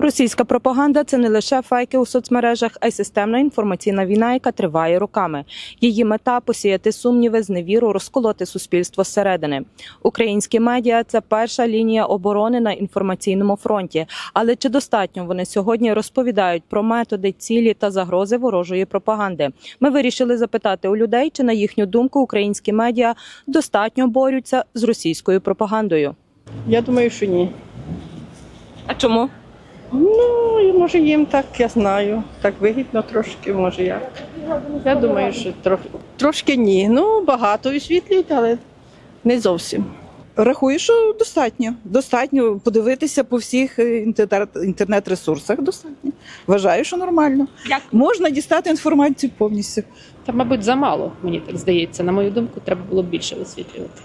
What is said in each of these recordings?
Російська пропаганда це не лише фейки у соцмережах, а й системна інформаційна війна, яка триває роками. Її мета посіяти сумніви, зневіру, розколоти суспільство зсередини. Українські медіа це перша лінія оборони на інформаційному фронті. Але чи достатньо вони сьогодні розповідають про методи, цілі та загрози ворожої пропаганди? Ми вирішили запитати у людей, чи на їхню думку українські медіа достатньо борються з російською пропагандою. Я думаю, що ні. А чому? Ну, і може їм так, я знаю. Так вигідно трошки, може як. Я думаю, що трохи, трошки ні. Ну, багато висвітлюють, але не зовсім. Рахую, що достатньо. Достатньо подивитися по всіх е, інтернет- інтернет-ресурсах. Достатньо. Вважаю, що нормально. Як? Можна дістати інформацію повністю. Та, мабуть, замало, мені так здається. На мою думку, треба було більше висвітлювати.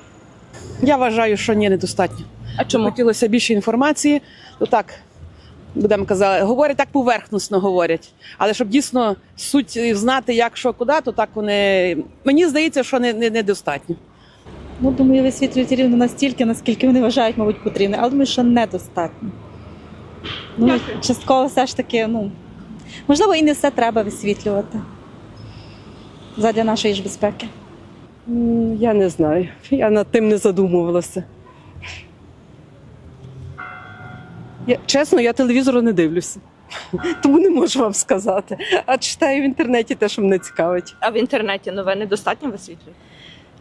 Я вважаю, що ні, недостатньо. А чому? Хотілося більше інформації. Ну так, будемо казати, говорять так поверхносно говорять. Але щоб дійсно суть знати, як що куди, то так вони. Мені здається, що не, не, недостатньо. Ну, думаю, висвітлюють рівно настільки, наскільки вони вважають, мабуть, потрібно. Але думаю, що недостатньо. Ну, частково все ж таки, ну, можливо, і не все треба висвітлювати. Задля нашої ж безпеки. Я не знаю. Я над тим не задумувалася. Я, чесно, я телевізору не дивлюся. Тому не можу вам сказати. А читаю в інтернеті те, що мене цікавить. А в інтернеті новини достатньо висвітлюють?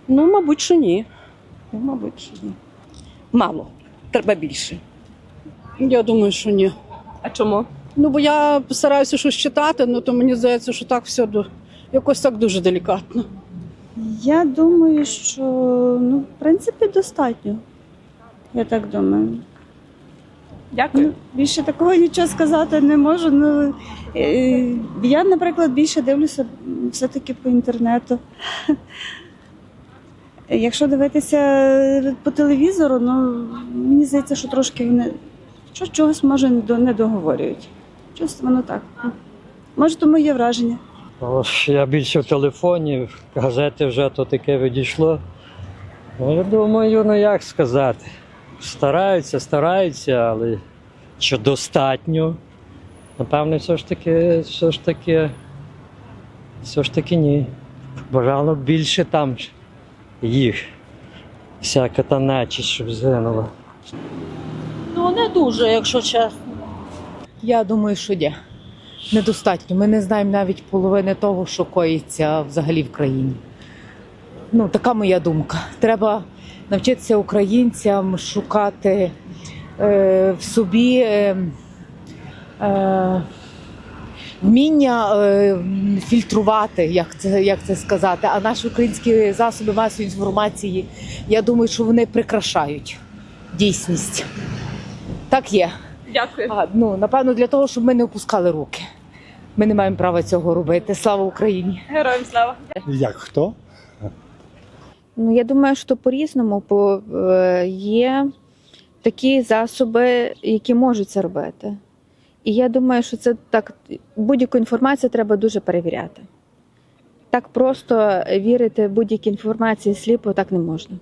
Ну, мабуть, що ні. Ну, Мабуть, що ні. Мало. Треба більше. Я думаю, що ні. А чому? Ну бо я стараюся щось читати, ну то мені здається, що так все до якось так дуже делікатно. Я думаю, що ну, в принципі достатньо. Я так думаю. Дякую. Ну, більше такого нічого сказати не можу. Ну, е, я, наприклад, більше дивлюся все-таки по інтернету. Якщо дивитися по телевізору, ну мені здається, що трошки вони що чогось може не договорюють. Щось воно так. Може, тому є враження. Ось я більше в телефоні, в газети вже то таке відійшло. Ну, я думаю, ну як сказати. Стараються, стараються, але чи достатньо? Напевне, все ж таки, все ж таки, все ж таки ні. Бажано більше там їх. Всяка та нечість, щоб згинула. Ну, не дуже, якщо чесно. Я думаю, що ні. Недостатньо. Ми не знаємо навіть половини того, що коїться взагалі в країні. Ну, така моя думка. Треба навчитися українцям шукати е, в собі е, е, вміння е, фільтрувати, як це, як це сказати. А наші українські засоби масової інформації, я думаю, що вони прикрашають дійсність. Так є. Дякую. А, ну, напевно, для того, щоб ми не опускали руки. Ми не маємо права цього робити. Слава Україні! Героям слава. Як хто? Ну, я думаю, що по-різному, бо е, є такі засоби, які можуть це робити. І я думаю, що це так, будь-яку інформацію треба дуже перевіряти. Так просто вірити будь-якій інформації сліпо так не можна.